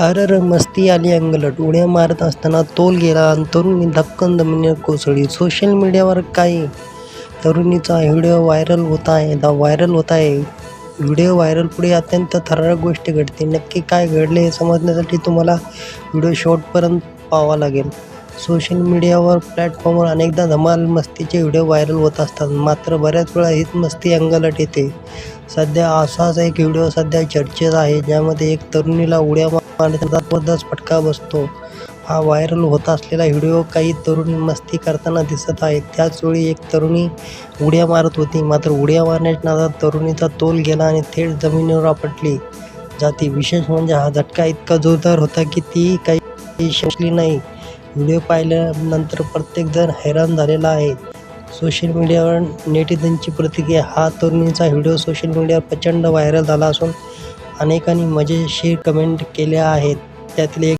अरर मस्ती आली अंगलट. उड्या मारत असताना तोल गेला आणि तरुणी धपकन जमिनीवर कोसळली. सोशल मीडियावर काही तरुणीचा व्हिडिओ व्हायरल होत आहे. दा व्हायरल होत आहे. व्हिडिओ व्हायरल पुढे अत्यंत थरारक गोष्टी घडते. नक्की काय घडले हे समजण्यासाठी तुम्हाला व्हिडिओ शॉर्टपर्यंत पाहावा लागेल. सोशल मीडियावर प्लॅटफॉर्मवर अनेकदा धमाल मस्तीचे व्हिडिओ व्हायरल होत असतात. मात्र बऱ्याच वेळा हीच मस्ती अंगलट येते. सध्या असाच एक व्हिडिओ सध्या चर्चेत आहे. ज्यामध्ये एक तरुणीला उड्या मारण्याचा फटका बसतो. हा व्हायरल होत असलेला व्हिडिओ काही तरुणी मस्ती करताना दिसत आहे. त्याचवेळी एक तरुणी उड्या मारत होती. मात्र उड्या मारण्याच्या नादात तरुणीचा तोल गेला आणि थेट जमिनीवर आपटली. जाते विशेष म्हणजे हा झटका इतका जोरदार होता की ती काही शकली नाही. व्हिडिओ पाहिल्यानंतर प्रत्येकजण हैराण झालेला आहे. सोशल मीडियावर नेटिझनची प्रतिक्रिया हा तरुणीचा व्हिडिओ सोशल मीडियावर प्रचंड व्हायरल झाला असून अनेकांनी मजेशीर कमेंट केल्या आहेत. त्यातले एक